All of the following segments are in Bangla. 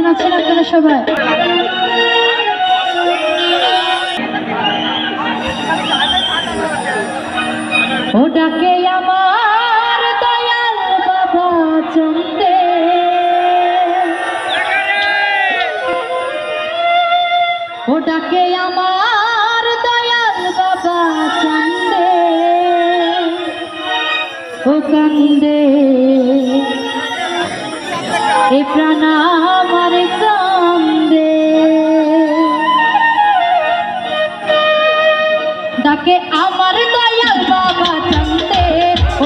কেমন আছেন আপনারা সবাই? ও ডাকে আমার দয়াল বাবা চন্দে। ও ডাকে আমার দয়াল বাবা চন্দে। ও কান্দে। এ প্রাণা কান্দে। ডাকে আমার দয়া বাবা চন্দে ও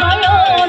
নয়ন